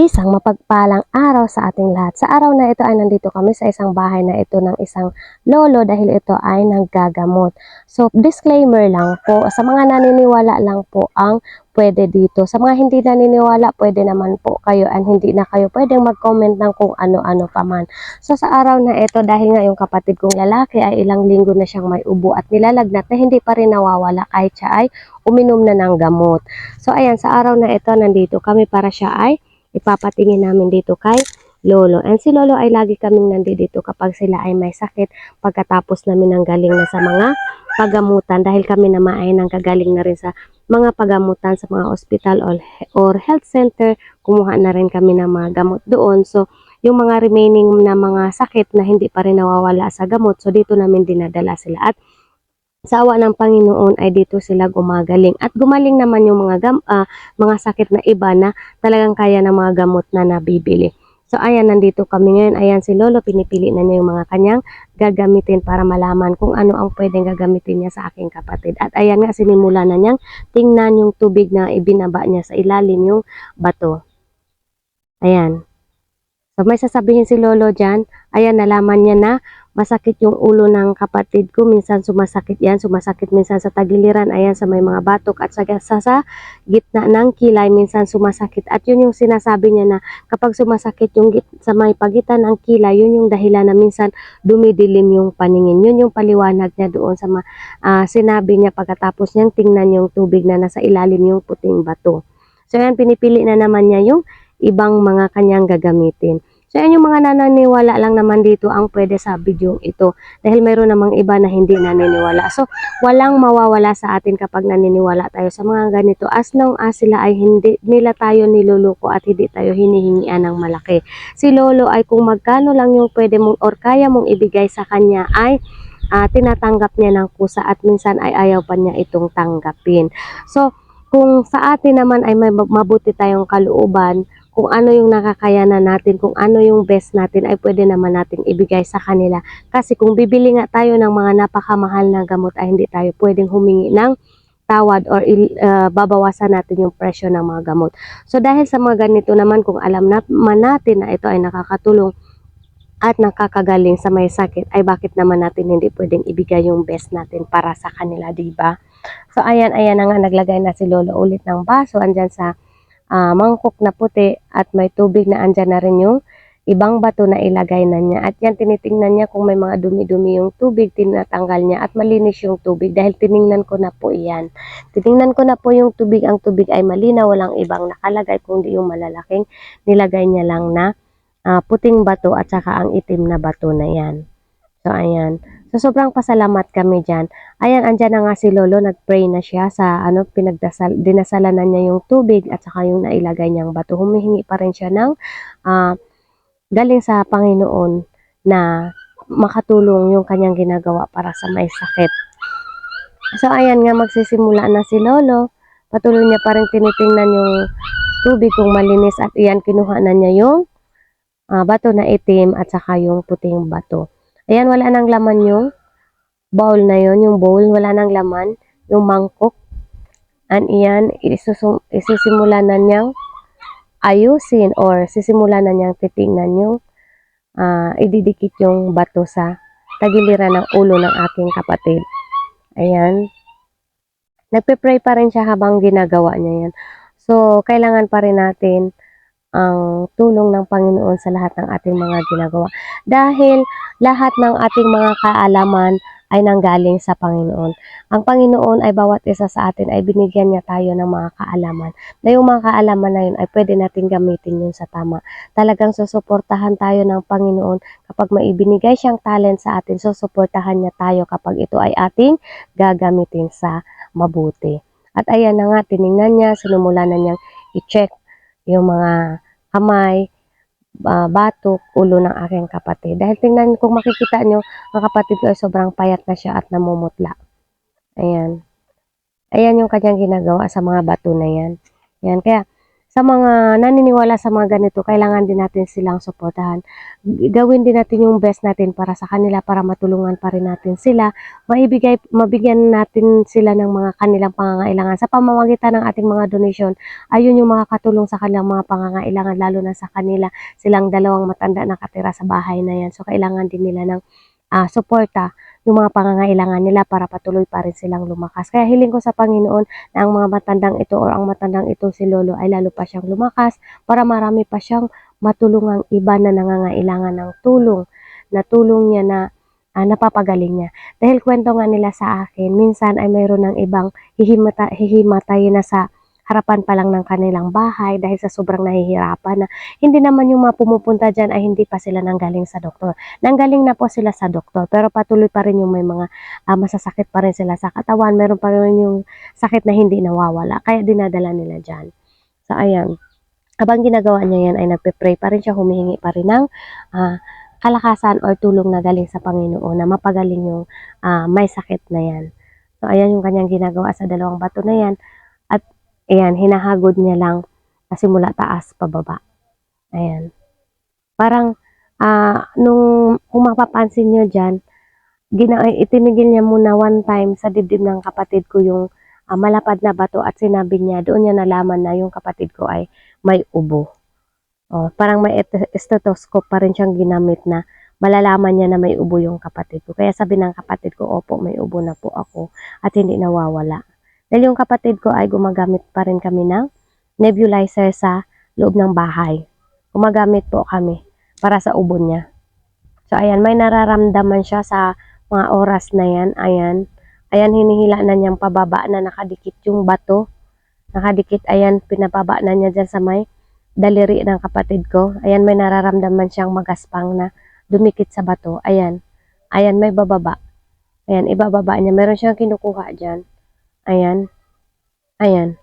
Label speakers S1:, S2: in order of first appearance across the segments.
S1: Isang mapagpalang araw sa ating lahat. Sa araw na ito ay nandito kami sa isang bahay na ito ng isang lolo dahil ito ay nanggagamot. So, disclaimer lang po, sa mga naniniwala lang po ang pwede dito. Sa mga hindi naniniwala, pwede naman po kayo and hindi na kayo pwedeng mag-comment ng kung ano-ano pa man. So, sa araw na ito, dahil nga yung kapatid kong lalaki ay ilang linggo na siyang may ubo at nilalagnat na hindi pa rin nawawala kahit siya ay uminom na ng gamot. So, ayan, sa araw na ito, nandito kami para siya ay ipapatingin namin dito kay Lolo. And si Lolo ay lagi kaming nandito kapag sila ay may sakit pagkatapos namin ng galing na sa mga pagamutan dahil kami naman ay nanggagaling na rin sa mga pagamutan sa mga hospital or, or health center. Kumuha na rin kami ng mga gamot doon. So, yung mga remaining na mga sakit na hindi pa rin nawawala sa gamot, so dito namin dinadala sila. At sa awa ng Panginoon ay dito sila gumagaling. At gumaling naman yung mga, gam, ah, mga sakit na iba na talagang kaya ng mga gamot na nabibili. So ayan, nandito kami ngayon. Ayan si Lolo, pinipili na niya yung mga kanyang gagamitin para malaman kung ano ang pwedeng gagamitin niya sa aking kapatid. At ayan nga, sinimula na niyang tingnan yung tubig na ibinaba niya sa ilalim yung bato. Ayan. So may sasabihin si Lolo dyan. Ayan, nalaman niya na masakit yung ulo ng kapatid ko. Minsan sumasakit yan, sumasakit minsan sa tagiliran, ayan sa may mga batok at sa, sa, sa gitna ng kilay, minsan sumasakit. At yun yung sinasabi niya na kapag sumasakit yung git, sa may pagitan ng kilay, yun yung dahilan na minsan dumidilim yung paningin. Yun yung paliwanag niya doon sa ma, ah, sinabi niya pagkatapos niyang tingnan yung tubig na nasa ilalim yung puting bato. So yan, pinipili na naman niya yung ibang mga kanyang gagamitin. So, yan mga nananiwala lang naman dito ang pwede sa video ito. Dahil mayroon namang iba na hindi naniniwala. So, walang mawawala sa atin kapag naniniwala tayo sa mga ganito. As long as sila ay hindi nila tayo niluluko at hindi tayo hinihingian ng malaki. Si Lolo ay kung magkano lang yung pwede mong or kaya mong ibigay sa kanya ay ah, tinatanggap niya ng kusa at minsan ay ayaw pa niya itong tanggapin. So, kung sa atin naman ay may mabuti tayong kalooban, kung ano yung nakakayanan natin, kung ano yung best natin ay pwede naman nating ibigay sa kanila. Kasi kung bibili nga tayo ng mga napakamahal na gamot ay hindi tayo pwedeng humingi ng tawad or uh, babawasan natin yung presyo ng mga gamot. So dahil sa mga ganito naman kung alam na, man natin na ito ay nakakatulong at nakakagaling sa may sakit ay bakit naman natin hindi pwedeng ibigay yung best natin para sa kanila, di ba? So ayan, ayan na nga naglagay na si Lolo ulit ng baso andyan sa ah, mangkok na puti at may tubig na andyan na rin yung ibang bato na ilagay na niya. At yan, tinitingnan niya kung may mga dumi-dumi yung tubig, tinatanggal niya at malinis yung tubig dahil tiningnan ko na po iyan. Tiningnan ko na po yung tubig, ang tubig ay malinaw, walang ibang nakalagay kundi yung malalaking nilagay niya lang na ah, puting bato at saka ang itim na bato na yan. So, ayan. So, sobrang pasalamat kami dyan. Ayan, andyan na nga si Lolo, nag-pray na siya sa, ano, pinagdasal, dinasalan na niya yung tubig at saka yung nailagay niyang bato. Humihingi pa rin siya ng, ah, galing sa Panginoon na makatulong yung kanyang ginagawa para sa may sakit. So, ayan nga, magsisimula na si Lolo. Patuloy niya pa rin tinitingnan yung tubig kung malinis at iyan, kinuha na niya yung ah, bato na itim at saka yung puting bato. Ayan, wala nang laman yung bowl na yon yung bowl, wala nang laman, yung mangkok. And iyan, isisimula na niyang ayusin or sisimula na niyang titingnan yung ah, ididikit yung bato sa tagiliran ng ulo ng aking kapatid. Ayan. Nagpe-pray pa rin siya habang ginagawa niya yan. So, kailangan pa rin natin ang tulong ng Panginoon sa lahat ng ating mga ginagawa. Dahil lahat ng ating mga kaalaman ay nanggaling sa Panginoon. Ang Panginoon ay bawat isa sa atin ay binigyan niya tayo ng mga kaalaman. Na yung mga kaalaman na yun ay pwede natin gamitin yun sa tama. Talagang susuportahan tayo ng Panginoon kapag may ibinigay siyang talent sa atin, susuportahan niya tayo kapag ito ay ating gagamitin sa mabuti. At ayan na nga, tiningnan niya, sinumula na niyang i-check yung mga kamay, ah, batok, ulo ng aking kapatid. Dahil tingnan, kung makikita nyo, ang kapatid ko ay sobrang payat na siya at namumutla. Ayan. Ayan yung kanyang ginagawa sa mga bato na yan. Ayan, kaya sa mga naniniwala sa mga ganito, kailangan din natin silang suportahan. Gawin din natin yung best natin para sa kanila, para matulungan pa rin natin sila, maibigay, mabigyan natin sila ng mga kanilang pangangailangan. Sa pamamagitan ng ating mga donation, ayun yung makakatulong sa kanilang mga pangangailangan, lalo na sa kanila, silang dalawang matanda nakatira sa bahay na yan. So, kailangan din nila ng ah, suporta yung mga pangangailangan nila para patuloy pa rin silang lumakas. Kaya hiling ko sa Panginoon na ang mga matandang ito o ang matandang ito si Lolo ay lalo pa siyang lumakas para marami pa siyang matulungang iba na nangangailangan ng tulong, na tulong niya na ah, napapagaling niya. Dahil kwento nga nila sa akin, minsan ay mayroon ng ibang hihimata, hihimatay na sa harapan pa lang ng kanilang bahay dahil sa sobrang nahihirapan na hindi naman yung mga pumupunta dyan ay hindi pa sila nanggaling sa doktor. Nanggaling na po sila sa doktor pero patuloy pa rin yung may mga ah, masasakit pa rin sila sa katawan. Meron pa rin yung sakit na hindi nawawala. Kaya dinadala nila dyan. So, ayan. Habang ginagawa niya yan ay nagpe-pray pa rin siya, humihingi pa rin ng ah, kalakasan or tulong na galing sa Panginoon na mapagaling yung ah, may sakit na yan. So, ayan yung kanyang ginagawa sa dalawang bato na yan. Ayan, hinahagod niya lang kasi mula taas pababa. Ayan. Parang, ah, nung, kung mapapansin nyo dyan, gina, itinigil niya muna one time sa dibdib ng kapatid ko yung ah, malapad na bato at sinabi niya, doon niya nalaman na yung kapatid ko ay may ubo. Oh, parang may et- stethoscope pa rin siyang ginamit na malalaman niya na may ubo yung kapatid ko. Kaya sabi ng kapatid ko, opo, may ubo na po ako at hindi nawawala. Dahil yung kapatid ko ay gumagamit pa rin kami ng nebulizer sa loob ng bahay. Gumagamit po kami para sa ubo niya. So, ayan, may nararamdaman siya sa mga oras na yan. Ayan, ayan, hinihila na niyang pababa na nakadikit yung bato. Nakadikit, ayan, pinababa na niya dyan sa may daliri ng kapatid ko. Ayan, may nararamdaman siyang magaspang na dumikit sa bato. Ayan, ayan, may bababa. Ayan, ibababa niya. Meron siyang kinukuha dyan. Ayan, ayan.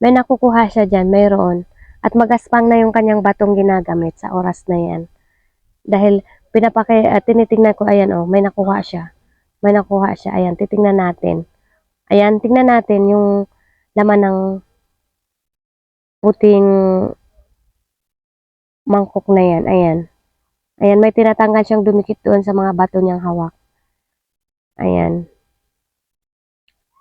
S1: May nakukuha siya dyan, mayroon. At magaspang na yung kanyang batong ginagamit sa oras na yan. Dahil pinapaki, uh, tinitingnan ko, ayan oh, may nakuha siya. May nakuha siya, ayan, titingnan natin. Ayan, tingnan natin yung laman ng puting mangkok na yan, ayan. Ayan, may tinatanggal siyang dumikit doon sa mga bato niyang hawak. Ayan.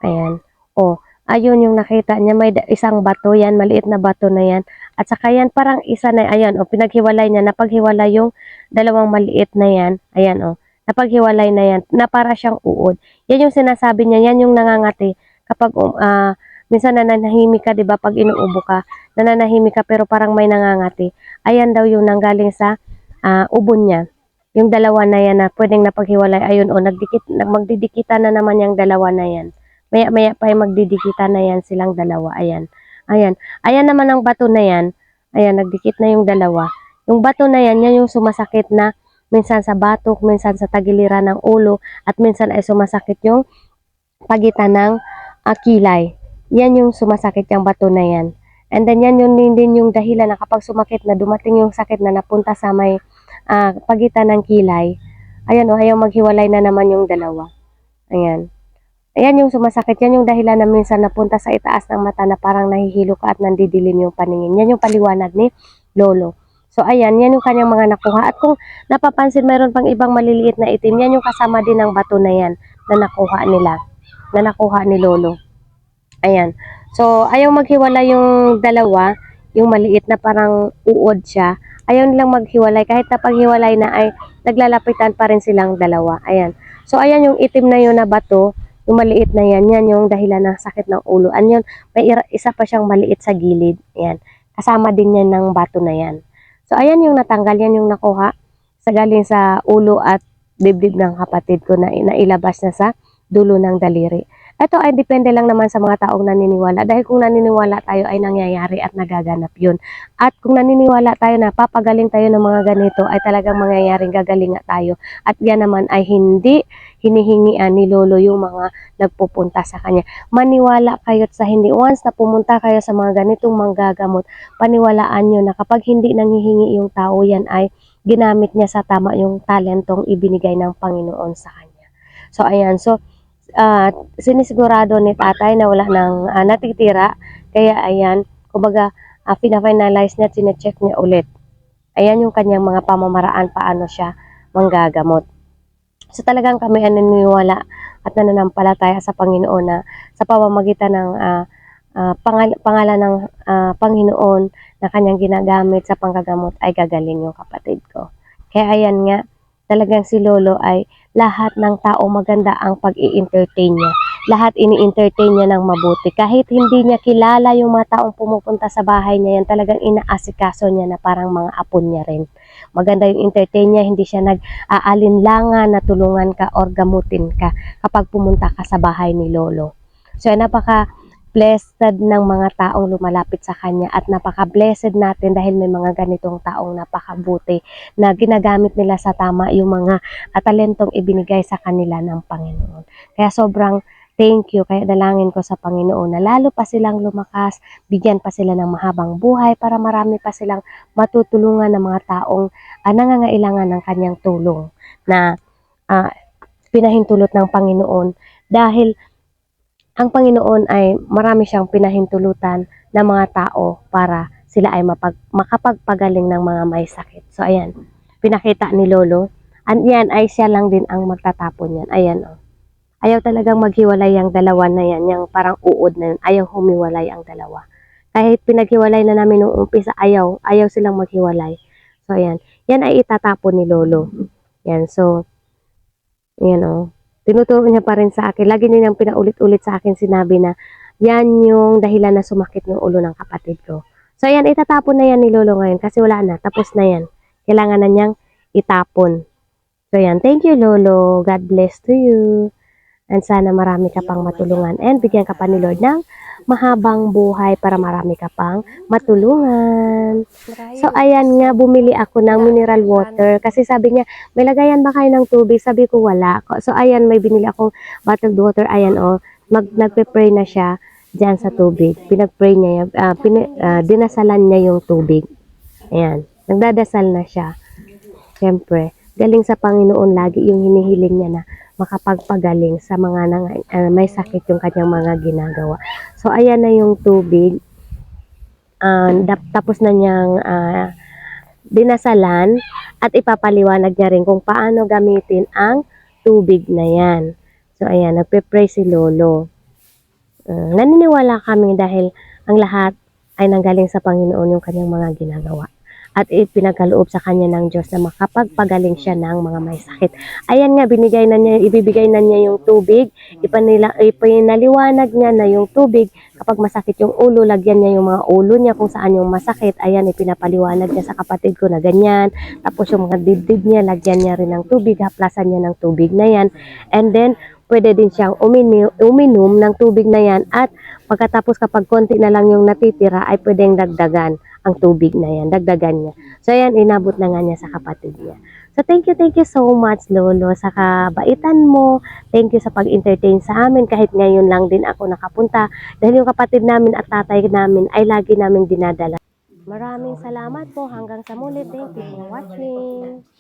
S1: Ayan. Oh, ayun yung nakita niya, may isang bato yan, maliit na bato na yan. At saka yan, parang isa na, ayan, oh, pinaghiwalay niya, napaghiwalay yung dalawang maliit na yan, ayan, oh, napaghiwalay na yan, na para siyang uod. Yan yung sinasabi niya, yan yung nangangati. Kapag, um, ah, minsan nananahimik ka, di ba, pag inuubo ka, nananahimik ka, pero parang may nangangati. Ayan daw yung nanggaling sa ah, ubo niya. Yung dalawa na yan na pwedeng napaghiwalay, ayun, oh, nagdikit, nag- magdidikita na naman yung dalawa na yan. Maya-maya pa yung magdidikita na yan silang dalawa, ayan. Ayan. Ayan naman ang bato na yan. Ayan, nagdikit na yung dalawa. Yung bato na yan, yan yung sumasakit na minsan sa batok, minsan sa tagiliran ng ulo, at minsan ay sumasakit yung pagitan ng ah, kilay. Yan yung sumasakit yung bato na yan. And then yan yun din, din yung dahilan na kapag sumakit na dumating yung sakit na napunta sa may ah, pagitan ng kilay, ayan o, ayaw maghiwalay na naman yung dalawa. Ayan. Ayan yung sumasakit. Yan yung dahilan na minsan napunta sa itaas ng mata na parang nahihilo ka at nandidilim yung paningin. Yan yung paliwanag ni Lolo. So, ayan, yan yung kanyang mga nakuha. At kung napapansin, mayroon pang ibang maliliit na itim. Yan yung kasama din ng bato na yan na nakuha nila. Na nakuha ni Lolo. Ayan. So, ayaw maghiwalay yung dalawa. Yung maliit na parang uod siya. Ayaw nilang maghiwalay. Kahit na paghiwalay na ay naglalapitan pa rin silang dalawa. Ayan. So, ayan yung itim na yun na bato. Yung maliit na yan, yan yung dahilan ng sakit ng ulo. Ano yun, may isa pa siyang maliit sa gilid. Ayan. Kasama din yan ng bato na yan. So, ayan yung natanggal, yan yung nakuha sa galing sa ulo at dibdib ng kapatid ko na nailabas na sa dulo ng daliri. Ito ay depende lang naman sa mga taong naniniwala. Dahil kung naniniwala tayo ay nangyayari at nagaganap yun. At kung naniniwala tayo na papagaling tayo ng mga ganito ay talagang mangyayaring gagaling nga tayo. At yan naman ay hindi hinihingian ni Lolo yung mga nagpupunta sa kanya. Maniwala kayo sa hindi. Once na pumunta kayo sa mga ganitong manggagamot, paniwalaan nyo na kapag hindi nanghihingi yung tao yan ay ginamit niya sa tama yung talentong ibinigay ng Panginoon sa kanya. So, ayan. So, ah, sinisigurado ni tatay na wala nang ah, natitira. Kaya, ayan, kumbaga, uh, pina-finalize niya, chinecheck niya ulit. Ayan yung kanyang mga pamamaraan paano siya manggagamot. So talagang kami ang naniniwala at nananampalataya sa Panginoon na sa pamamagitan ng ah, ah, pangal- pangalan ng ah, Panginoon na kanyang ginagamit sa panggagamot ay gagaling yung kapatid ko. Kaya ayan nga, talagang si Lolo ay lahat ng tao maganda ang pag-i-entertain niya. Lahat ini-entertain niya ng mabuti. Kahit hindi niya kilala yung mga taong pumupunta sa bahay niya, yan talagang inaasikaso niya na parang mga apo niya rin. Maganda yung entertain niya, hindi siya nag-aalinlangan na tulungan ka or gamutin ka kapag pumunta ka sa bahay ni Lolo. So, napaka blessed ng mga taong lumalapit sa kanya at napaka-blessed natin dahil may mga ganitong taong napakabuti na ginagamit nila sa tama yung mga talentong ibinigay sa kanila ng Panginoon. Kaya sobrang thank you, kaya dalangin ko sa Panginoon na lalo pa silang lumakas, bigyan pa sila ng mahabang buhay para marami pa silang matutulungan ng mga taong ah, nangangailangan ng kanyang tulong na ah, pinahintulot ng Panginoon dahil ang Panginoon ay marami siyang pinahintulutan ng mga tao para sila ay mapag, makapagpagaling ng mga may sakit. So, ayan. Pinakita ni Lolo. At yan ay siya lang din ang magtatapon yan. Ayan, oh. Ayaw talagang maghiwalay ang dalawa na yan. Yung parang uod na yun. Ayaw humiwalay ang dalawa. Kahit pinaghiwalay na namin nung umpisa, ayaw. Ayaw silang maghiwalay. So, ayan. Yan ay itatapon ni Lolo. Yan. So, yan, oh tinuturo niya pa rin sa akin. Lagi niya niyang pinaulit-ulit sa akin sinabi na yan yung dahilan na sumakit yung ulo ng kapatid ko. So, ayan, itatapon na yan ni Lolo ngayon kasi wala na. Tapos na yan. Kailangan na niyang itapon. So, ayan. Thank you, Lolo. God bless to you. And sana marami ka pang matulungan. And bigyan ka pa ni Lord ng mahabang buhay para marami ka pang matulungan. So, ayan nga, bumili ako ng mineral water. Kasi sabi niya, may lagayan ba kayo ng tubig? Sabi ko, wala. So, ayan, may binili akong bottled water. Ayan, oh, mag, nagpe-pray na siya dyan sa tubig. Pinag-pray niya, yan. ah, pini- ah, dinasalan niya yung tubig. Ayan, nagdadasal na siya. Siyempre, galing sa Panginoon lagi yung hinihiling niya na makapagpagaling sa mga nang, ah, may sakit yung kanyang mga ginagawa. So, ayan na yung tubig. Dap- tapos na niyang ah, dinasalan at ipapaliwanag niya rin kung paano gamitin ang tubig na yan. So, ayan, nagpe-pray si Lolo. Uh, naniniwala kami dahil ang lahat ay nanggaling sa Panginoon yung kanyang mga ginagawa. At ipinagkaloob sa kanya ng Diyos na makapagpagaling siya ng mga may sakit. Ayan nga, binigay na niya, ibibigay na niya yung tubig. Ipanila, ipinaliwanag niya na yung tubig. Kapag masakit yung ulo, lagyan niya yung mga ulo niya kung saan yung masakit. Ayan, ipinapaliwanag niya sa kapatid ko na ganyan. Tapos yung mga dibdib niya, lagyan niya rin ng tubig. Haplasan niya ng tubig na yan. And then, pwede din siyang uminom, uminom ng tubig na yan at pagkatapos kapag konti na lang yung natitira ay pwedeng dagdagan ang tubig na yan, dagdagan niya. So ayan, inabot na nga niya sa kapatid niya. So thank you, thank you so much Lolo sa kabaitan mo. Thank you sa pag-entertain sa amin kahit ngayon lang din ako nakapunta dahil yung kapatid namin at tatay namin ay lagi namin dinadala. Maraming salamat po hanggang sa muli. Thank you for watching.